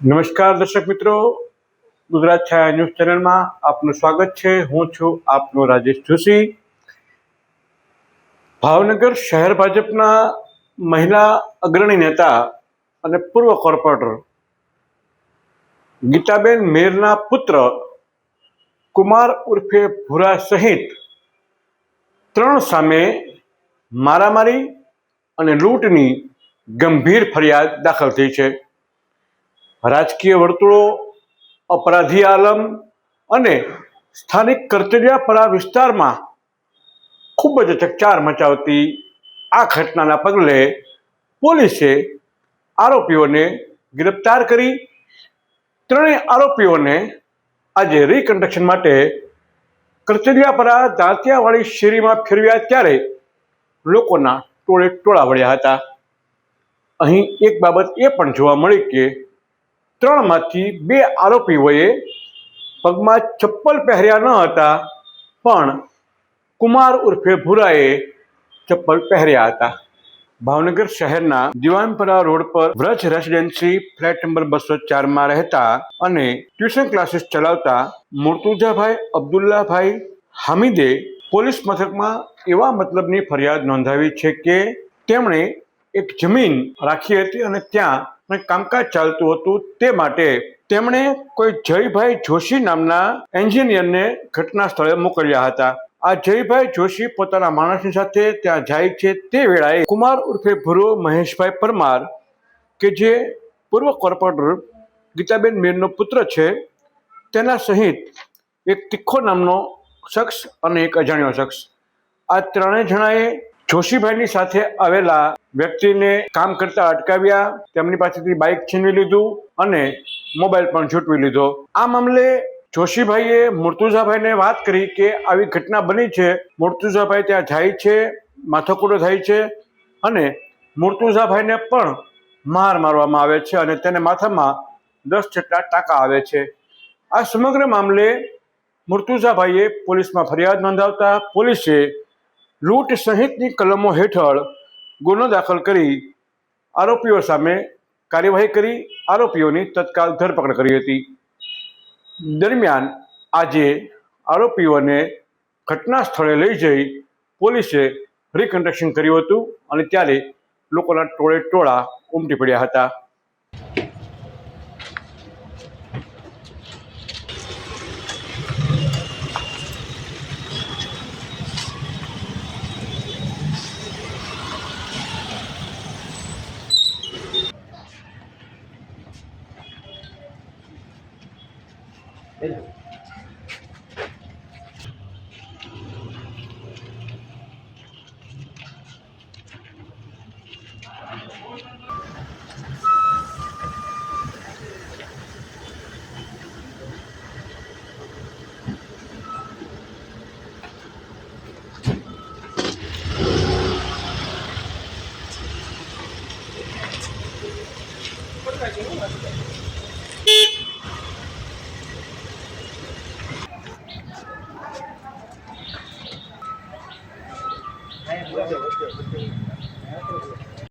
નમસ્કાર દર્શક મિત્રો, ગુજરાત છાયા ન્યૂઝ ચેનલમાં આપનું સ્વાગત છે. હું છું આપનો રાજેશ જોશી. ભાવનગર શહેર ભાજપના મહિલા અગ્રણી નેતા અને પૂર્વ કોર્પોરેટર ગીતાબેન મેરના પુત્ર કુમાર ઉર્ફે ભૂરા સહિત ત્રણ સામે મારામારી અને લૂંટની ગંભીર ફરિયાદ દાખલ થઈ છે. રાજકીય વર્તુળો, અપરાધી આલમ અને સ્થાનિક કરચલિયાપરા વિસ્તારમાં ખૂબ જ ચકચાર મચાવતી આ ઘટનાના પગલે પોલીસે આરોપીઓને ગિરફ્તાર કરી. ત્રણેય આરોપીઓને આજે રિકન્સ્ટ્રક્શન માટે કરચલિયાપરા દાંતિયાવાળી શેરીમાં ફેરવ્યા ત્યારે લોકોના ટોળે ટોળા વળ્યા હતા. અહીં એક બાબત એ પણ જોવા મળી કે ત્રણમાંથી બે આરોપીઓએ પગમાં ચપ્પલ પહેર્યા ન હતા, પણ કુમાર ઉર્ફે ભુરાએ ચપ્પલ પહેર્યા હતા. ભાવનગર શહેરના દિવાનપરા રોડ પર વ્રજ રેસિડેન્સી ફ્લેટ નંબર બસો ચારમાં રહેતા અને ટ્યુશન ક્લાસીસ ચલાવતા મુર્તુજાભાઈ અબ્દુલ્લાભાઈ હામિદે પોલીસ મથકમાં એવા મતલબની ફરિયાદ નોંધાવી છે કે તેમણે એક જમીન રાખી હતી અને ત્યાં કામકાજ ચાલતું હતું તે માટે તેમણે કોઈ જયભાઈ જોશી નામના એન્જિનિયરને ઘટના સ્થળે મોકલ્યા હતા. આ જયભાઈ જોશી પોતાના માણસની સાથે ત્યાં જાય છે તે વેળાએ કુમાર ઉર્ફે ભુરો મહેશભાઈ પરમાર, કે જે પૂર્વ કોર્પોરેટર ગીતાબેન મીરનો પુત્ર છે, તેના સહિત એક તીખો નામનો શખ્સ અને એક અજાણ્યો શખ્સ. આ ત્રણેય જણાએ જોશીભાઈની સાથે આવેલા વ્યક્તિને કામ કરતા અટકાવ્યા. તેમની પાસેથી બાઇક છીનવી લીધું અને મોબાઈલ પણ છૂટવી લીધો. આ મામલે જોશીભાઈએ મુર્તુઝાભાઈને વાત કરી કે આવી ઘટના બની છે. મુર્તુઝાભાઈ ત્યાં જાય છે, માથાકૂટો થાય છે અને મુર્તુઝાભાઈને પણ માર મારવામાં આવે છે અને તેને માથામાં દસ જેટલા ટાંકા આવે છે. આ સમગ્ર મામલે મુર્તુઝાભાઈએ પોલીસમાં ફરિયાદ નોંધાવતા પોલીસે લૂંટ સહિતની કલમો હેઠળ ગુનો દાખલ કરી આરોપીઓ સામે કાર્યવાહી કરી, આરોપીઓની તત્કાલ ધરપકડ કરી હતી. દરમિયાન આજે આરોપીઓને ઘટના સ્થળે લઈ જઈ પોલીસે રિકન્સ્ટ્રક્શન કર્યું હતું અને ત્યારે લોકોના ટોળે ટોળા ઉમટી પડ્યા હતા. これが自分が好き good.